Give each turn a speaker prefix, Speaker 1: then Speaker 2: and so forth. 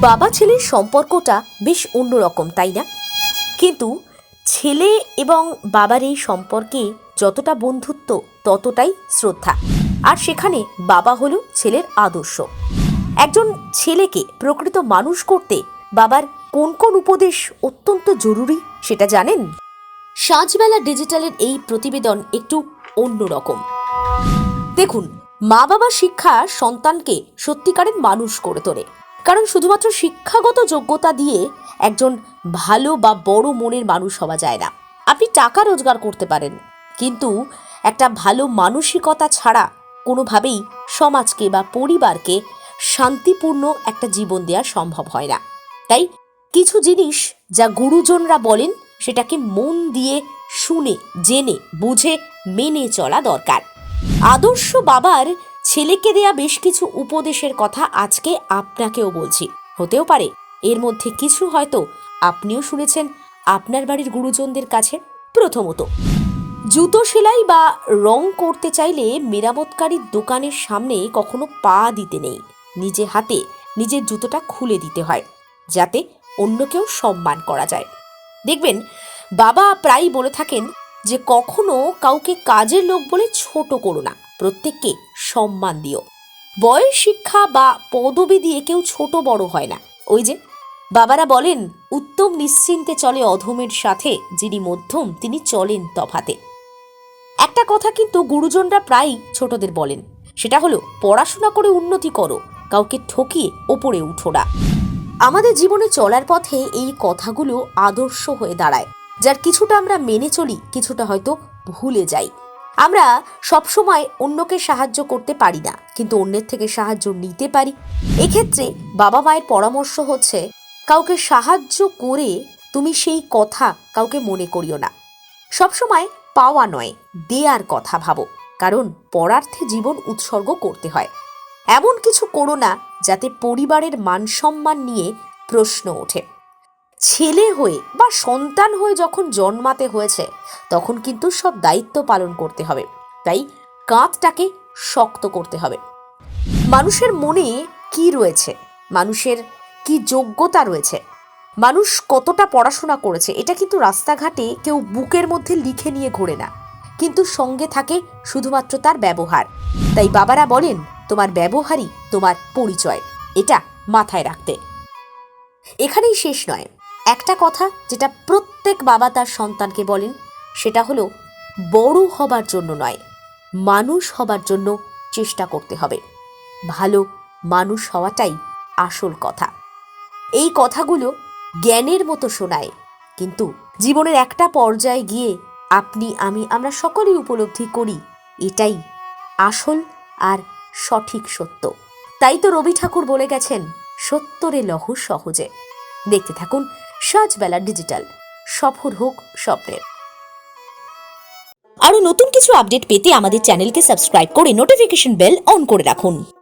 Speaker 1: বাবা ছেলের সম্পর্কটা বেশ অন্যরকম, তাই না? কিন্তু ছেলে এবং বাবার এই সম্পর্কে যতটা বন্ধুত্ব, ততটাই শ্রদ্ধা। আর সেখানে বাবা হলো ছেলের আদর্শ। একজন ছেলেকে প্রকৃত মানুষ করতে বাবার কোন কোন উপদেশ অত্যন্ত জরুরি, সেটা জানেন? সাঁঝবেলা ডিজিটালের এই প্রতিবেদন একটু অন্যরকম। দেখুন মা বাবা শিক্ষা সন্তানকে সত্যিকারের মানুষ করে তোলে। কারণ শুধুমাত্র শিক্ষাগত যোগ্যতা দিয়ে একজন ভালো বা বড় মনের মানুষ হওয়া যায় না। আপনি টাকা রোজগার করতে পারেন, কিন্তু একটা ভালো মানসিকতা ছাড়া কোনোভাবেই সমাজকে বা পরিবারকে শান্তিপূর্ণ একটা জীবন দেওয়া সম্ভব হয় না। তাই কিছু জিনিস যা গুরুজনরা বলেন, সেটাকে মন দিয়ে শুনে, জেনে, বুঝে, মেনে চলা দরকার। আদর্শ বাবার ছেলেকে দেয়া বেশ কিছু উপদেশের কথা আজকে আপনাকেও বলছি। হতেও পারে, এর মধ্যে কিছু হয়তো আপনিও শুনেছেন আপনার বাড়ির গুরুজনদের কাছে। প্রথমত, জুতো সেলাই বা রং করতে চাইলে মেরামতকারীর দোকানের সামনে কখনো পা দিতে নেই। নিজে হাতে নিজের জুতোটা খুলে দিতে হয়, যাতে অন্যকেও সম্মান করা যায়। দেখবেন, বাবা প্রায়ই বলে থাকেন যে, কখনো কাউকে কাজের লোক বলে ছোট করো না। প্রত্যেককে সম্মান দিও। বয়স, শিক্ষা বা পদবি দিয়ে কেউ ছোট বড় হয় না। ওই যে, বাবারা বলেন, উত্তম নিশ্চিন্তে চলে অধমের সাথে, যিনি মধ্যম, তিনি চলেন তফাতে। একটা কথা কিন্তু গুরুজনরা প্রায়ই ছোটদের বলেন, সেটা হলো, পড়াশোনা করে উন্নতি করো, কাউকে ঠকিয়ে ওপরে উঠো না। আমাদের জীবনে চলার পথে এই কথাগুলো আদর্শ হয়ে দাঁড়ায়, যার কিছুটা আমরা মেনে চলি, কিছুটা হয়তো ভুলে যাই। আমরা সবসময় অন্যকে সাহায্য করতে পারি না, কিন্তু অন্যের থেকে সাহায্য নিতে পারি। এক্ষেত্রে বাবা মায়ের পরামর্শ হচ্ছে, কাউকে সাহায্য করে তুমি সেই কথা কাউকে মনে করিও না। সবসময় পাওয়া নয়, দেয়ার কথা ভাবো, কারণ পরার্থে জীবন উৎসর্গ করতে হয়। এমন কিছু করো না, যাতে পরিবারের মান সম্মান নিয়ে প্রশ্ন ওঠে। ছেলে হয়ে বা সন্তান হয়ে যখন জন্মাতে হয়েছে, তখন কিন্তু সব দায়িত্ব পালন করতে হবে। তাই কাঁধটাকে শক্ত করতে হবে। মানুষের মনে কি রয়েছে? মানুষের কি যোগ্যতা রয়েছে? মানুষ কতটা পড়াশোনা করেছে? এটা কিন্তু রাস্তাঘাটে কেউ বুকের মধ্যে লিখে নিয়ে ঘোরে না। কিন্তু সঙ্গে থাকে শুধুমাত্র তার ব্যবহার। তাই বাবারা বলেন, তোমার ব্যবহারই তোমার পরিচয়। এটা মাথায় রাখতে। এখানেই শেষ নয়। একটা কথা যেটা প্রত্যেক বাবা তার সন্তানকে বলেন, সেটা হলো, বড় হবার জন্য নয়, মানুষ হবার জন্য চেষ্টা করতে হবে। ভালো মানুষ হওয়াটাই আসল কথা। এই কথাগুলো জ্ঞানের মতো শোনায়, কিন্তু জীবনের একটা পর্যায়ে গিয়ে আপনি, আমি, আমরা সকলেই উপলব্ধি করি, এটাই আসল আর সঠিক সত্য। তাই তো রবি ঠাকুর বলে গেছেন, সত্যরে লহু সহজে। দেখতে থাকুন সাজবেলা ডিজিটাল। সফর হোক স্বপ্নের। আরও নতুন কিছু আপডেট পেতে আমাদের চ্যানেলকে সাবস্ক্রাইব করে নোটিফিকেশন বেল অন করে রাখুন।